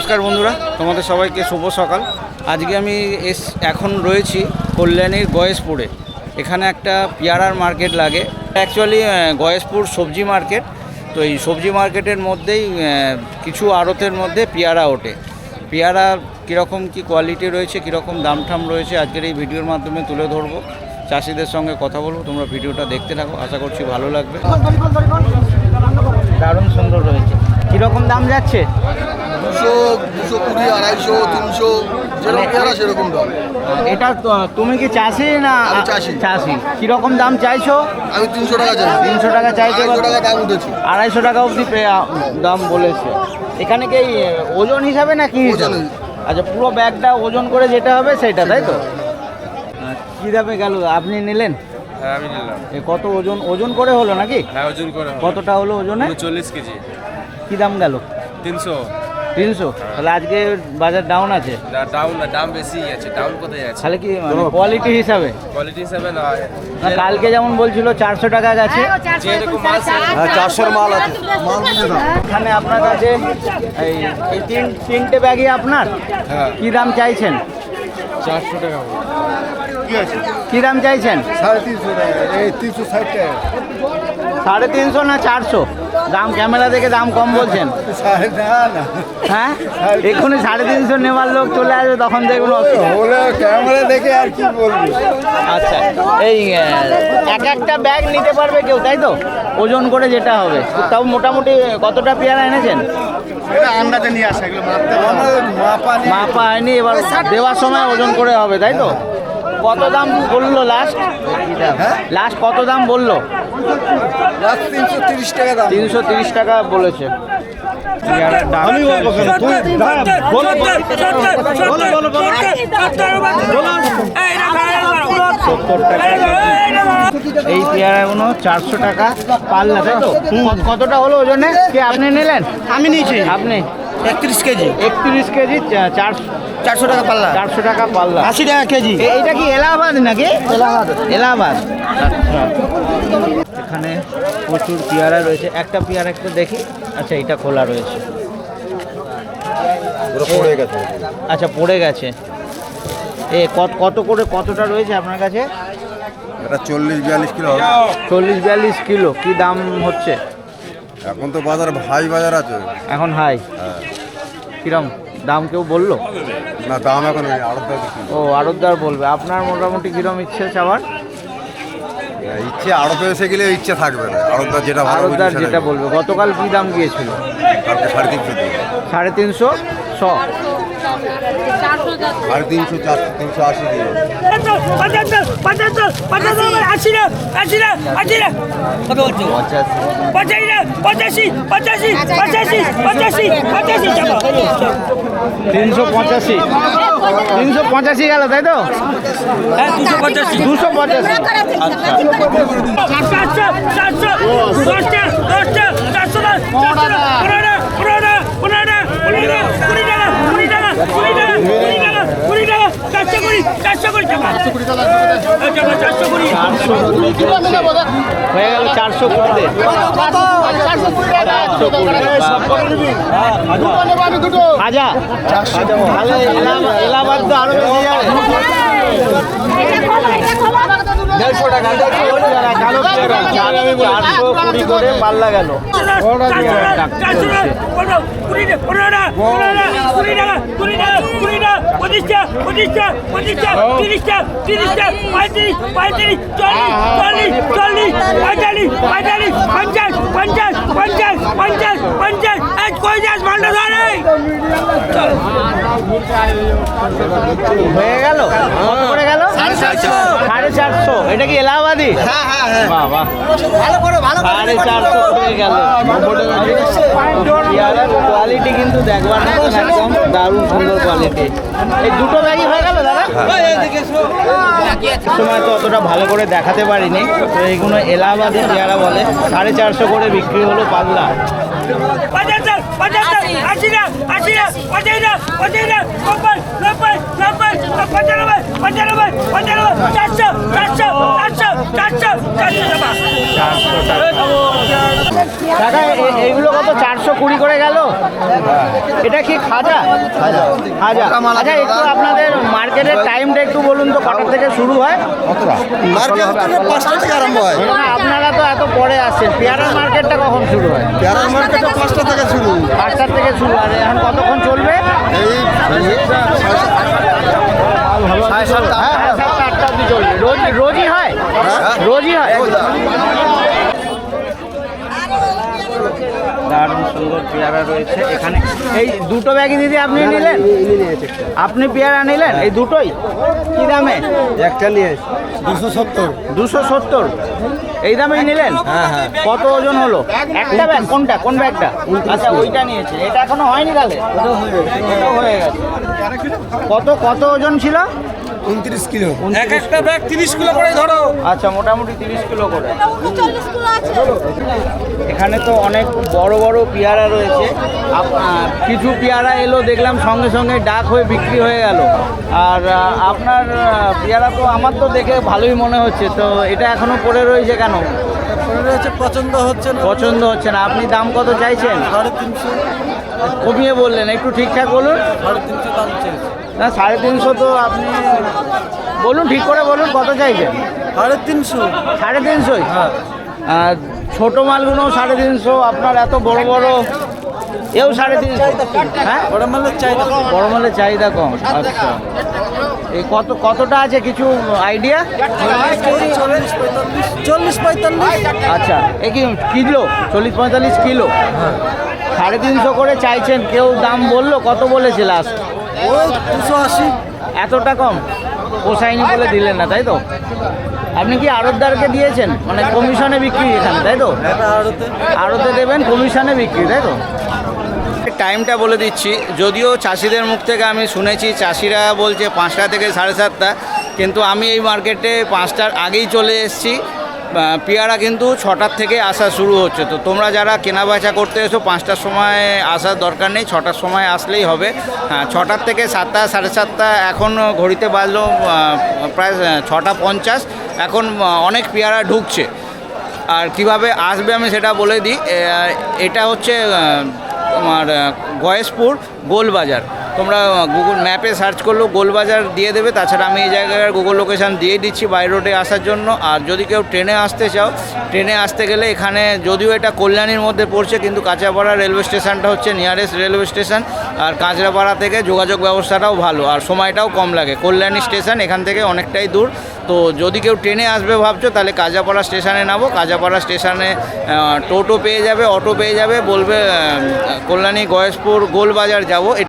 নমস্কার বন্ধুরা, তোমাদের সবাইকে শুভ সকাল। আজকে আমি এস, এখন রয়েছি কল্যাণীর গয়েশপুরে। এখানে একটা পেয়ারার মার্কেট লাগে। অ্যাকচুয়ালি গয়েশপুর সবজি মার্কেট। তো এই সবজি মার্কেটের মধ্যেই কিছু আড়তের মধ্যে পেয়ারা ওঠে। পেয়ারা কীরকম কি কোয়ালিটি রয়েছে, কীরকম দাম ঠাম রয়েছে, আজকের এই ভিডিওর মাধ্যমে তুলে ধরবো। চাষিদের সঙ্গে কথা বলব, তোমরা ভিডিওটা দেখতে থাকো, আশা করছি ভালো লাগবে। দারুণ সুন্দর রয়েছে। কীরকম দাম যাচ্ছে? দুশো আড়াইশো তিনশো যেরকম পেয়ারা সেরকম দাম। এটা তুমি কি চাষি না চাষি। চাষি? কীরকম দাম চাইছো? আমি তিনশো টাকা চাই তিনশো টাকা চাইছো আড়াইশো টাকা দাম উঠেছে। আড়াইশো টাকা অবধি দাম বলেছে। এখানে কি ওজন হিসাবে না কি হিসাবে? আচ্ছা পুরো ব্যাগটা ওজন করে যেটা হবে সেটা তাই তো? কি দামে গেল? আপনি নিলেন? হ্যাঁ আমি নিলাম। কত ওজন ওজন করে হলো নাকি? হ্যাঁ ওজন করে কতটা হলো ওজনে? চল্লিশ কেজি। কি দাম গেল? তিনশো। তিনশো? তাহলে আজকে বাজার ডাউন আছে? ডাউন না দাম বেশি আছে। ডাউন কোথায় আছে? তাহলে কি কোয়ালিটি হিসাবে? কোয়ালিটি হিসাবে না না কালকে যেমন বলছিল চারশো টাকা গেছে। চারশোর মাল আছে। মাল এখানে আপনার কাছে এই এই তিন তিনটে ব্যাগই আপনার? হ্যাঁ। কি দাম চাইছেন? চারশো টাকা। কি দাম চাইছেন? সাড়ে তিনশো এই তিনশো ষাট টাকা। সাড়ে তিনশো না চারশো? দাম ক্যামেরা দেখে দাম কম বলছেন? হ্যাঁ? এক্ষুনি সাড়ে তিনশো নেওয়ার লোক চলে আসবে তখন দেখুন। ক্যামেরা দেখে আর কি বলব? আচ্ছা এই এক একটা ব্যাগ নিতে পারবে কেউ তাই তো? ওজন করে যেটা হবে। তাও মোটামুটি কতটা পেয়ারা এনেছেন? মাপা হয়নি এবার দেওয়ার সময় ওজন করে হবে তাই তো? কত দাম বলল লাস্ট হ্যাঁ? লাস্ট কত দাম বলল? তিনশো তিরিশ টাকা তিনশো তিরিশ টাকা বলেছে সত্তর টাকা এই পেয়ারাগুলো চারশো টাকা পাল্লা তাই তো কতটা হলো ওজনে কি আপনি নিলেন আমি নিয়েছি আপনি একত্রিশ কেজি? একত্রিশ কেজি চা- চারশো চারশো টাকা পাল্লা। চারশো টাকা পাল্লা। আশি টাকা কেজি? এ- এইটা কি এলাহাবাদ নাকি? এলাহাবাদ। এলাহাবাদ। আচ্ছা এখানে প্রচুর পেয়ারা রয়েছে। একটা পেয়ারা একটু দেখি। আচ্ছা এটা খোলা রয়েছে। পড়ে গেছে। আচ্ছা পড়ে গেছে। এ কত কত করে কতটা রয়েছে আপনার কাছে? এটা চল্লিশ বিয়াল্লিশ কিলো চল্লিশ বিয়াল্লিশ কিলো। কি দাম হচ্ছে? এখন তো বাজার হাই বাজার আছে। এখন হাই হ্যাঁ। কিরম? দাম কেউ বলল? না দাম এখন ও আড়তদার বলবে। আপনার মোটামুটি কিরম ইচ্ছে চাওয়ার? ইচ্ছে আরও তো এসে গেলে ইচ্ছে থাকবে না। যেটা ভালো আড়তদার যেটা বলবে। গতকাল কি দাম গিয়েছিল? সাড়ে তিনশো সাড়ে তিনশো? শ। সাড়ে তিনশো চারশো তিনশো আশি দিয়ে পঁচাশি তিনশো পঁচাশি তিনশো পঁচাশি গেল তাই তো দুশো পঁচাশি আচ্ছা চারশো হয়ে গেল চারশো কুড়িতে চারশো গেল চারশো তাহলে এলাহাবাদ এলাহাবাদ তো আরও বেশি দেড়শো টাকা চারশো কুড়ি করে পাল্লা গেল হয়ে গেল কত করে গেল সাড়ে চারশো। এটা কি এলাহাবাদি? বাহ বাহ। সাড়ে চারশো করে গেল। কোয়ালিটি কিন্তু দেখবার মতন একদম দারুণ সুন্দর কোয়ালিটি এই দুটো ব্যাগই হয়ে গেল দাদা? সময় তো অতটা ভালো করে দেখাতে পারিনি। তো এইগুলো এলাহাবাদি পেয়ারা বলে সাড়ে চারশো করে বিক্রি হলো পাগলা পঁচাত্তর পঁচাত্তর আশি না আশি না পঁচাশি না পঁচাশি না নব্বই নব্বই নব্বই পঁচানব্বই পঁচানব্বই পঁচানব্বই চারশো চারশো চারশো চারশো চারশো টাকা চারশো টাকা কাকা এ- এইগুলো কত চারশো কুড়ি করে গেল? এটা কি খাজা? খাজা। আচ্ছা একটু আপনাদের মার্কেটের টাইমটা একটু বলুন তো কটার থেকে শুরু হয়? মার্কেট পাঁচটা থেকে আরম্ভ হয়। আপনারা তো এত পরে আসছেন। পেয়ারার মার্কেটটা কখন শুরু হয়? পেয়ারার মার্কেটে পাঁচটা থেকে শুরু। পাঁচটার থেকে শুরু। আর এখন কতক্ষণ চলবে? এই সাড়ে সাতটা। আটটা অবধি চলবে। রোজ রোজই হয়? রোজই হয়? দারুণ সুন্দর পেয়ারা রয়েছে এখানে। এই দুটো ব্যাগই দিদি আপনি নিলেন? আপনি পেয়ারা নিলেন? এই দুটোই? কি দামে? একটা নিয়ে দুশো সত্তর। দুশো সত্তর। এই দামেই নিলেন? কত ওজন হলো? একটা ব্যাগ কোনটা? কোন ব্যাগটা? আচ্ছা ওইটা নিয়েছে। এটা এখনও হয়নি তাহলে? হয়ে গেছে। কত কত ওজন ছিল? উনত্রিশ কিলো। এক একটা ব্যাগ তিরিশ কিলো করে ধরো। আচ্ছা মোটামুটি তিরিশ কিলো করে। চল্লিশ কিলো আছে। এখানে তো অনেক বড় বড় পেয়ারা রয়েছে। আপ- কিছু পেয়ারা এলো দেখলাম সঙ্গে সঙ্গে ডাক হয়ে বিক্রি হয়ে গেল। আর আপনার পেয়ারা তো আমার তো দেখে ভালোই মনে হচ্ছে। তো এটা এখনও পড়ে রয়েছে কেন? পছন্দ হচ্ছে না। পছন্দ হচ্ছে না। আপনি দাম কত চাইছেন? সাড়ে তিনশো। কমিয়ে বললেন একটু ঠিকঠাক বলুন। না সাড়ে তিনশো তো আপনি বলুন ঠিক করে বলুন কত চাইছেন সাড়ে তিনশো। সাড়ে তিনশোই? আর ছোট মালগুলো সাড়ে তিনশো আপনার এত বড় বড় এও সাড়ে তিনশো। হ্যাঁ? বড় মালের চাহিদা বড় মালের চাহিদা কম আচ্ছা। এই কত কতটা আছে কিছু আইডিয়া? চল্লিশ পঁয়তাল্লিশ। আচ্ছা এ কি কিলো? চল্লিশ পঁয়তাল্লিশ কিলো? সাড়ে তিনশো করে চাইছেন কেউ দাম বলল কত বলেছে লাস্ট ওই দুশো আশি। এতটা কম? পোষায়নি বলে দিলেন না তাই তো? আপনি কি আড়তদারকে দিয়েছেন? মানে কমিশনে বিক্রি এখানে তাই তো? এটা আড়তে দেবেন কমিশনে বিক্রি তাই তো? টাইমটা বলে দিচ্ছি যদিও চাষিদের মুখ থেকে আমি শুনেছি চাষিরা বলছে পাঁচটা থেকে সাড়ে সাতটা কিন্তু আমি এই মার্কেটে পাঁচটার আগেই চলে এসেছি। পেয়ারা কিন্তু ছটার থেকে আসা শুরু হচ্ছে। তো তোমরা যারা কেনা বেচা করতে এসো পাঁচটার সময় আসার দরকার নেই ছটার সময় আসলেই হবে। হ্যাঁ ছটার থেকে সাতটা সাড়ে সাতটা এখন ঘড়িতে বাজলো প্রায় ছটা পঞ্চাশ। এখন অনেক পেয়ারা ঢুকছে। আর কীভাবে আসবে আমি সেটা বলে দিই। এটা হচ্ছে আহ, তোমার গয়েশপুর গোলবাজার। তোমরা গুগল ম্যাপে সার্চ করলেও গোলবাজার দিয়ে দেবে। তাছাড়া আমি এই জায়গার গুগল লোকেশান দিয়ে দিচ্ছি বাই রোডে আসার জন্য। আর যদি কেউ ট্রেনে আসতে চাও, ট্রেনে আসতে গেলে এখানে যদিও এটা কল্যাণীর মধ্যে পড়ছে, কিন্তু কাঁচাপাড়া রেলওয়ে স্টেশনটা হচ্ছে নিয়ারেস্ট রেলওয়ে স্টেশন আর কাঁচরাপাড়া থেকে যোগাযোগ ব্যবস্থাটাও ভালো, আর সময়টাও কম লাগে। কল্যাণী স্টেশন এখান থেকে অনেকটাই দূর। তো যদি কেউ ট্রেনে আসবে ভাবছ, তাহলে কাজাপাড়া স্টেশনে নামো। কাজাপাড়া স্টেশনে টোটো পেয়ে যাবে, অটো পেয়ে যাবে, বলবে কল্যাণী, গয়েশপুর, গোলবাজার যাব।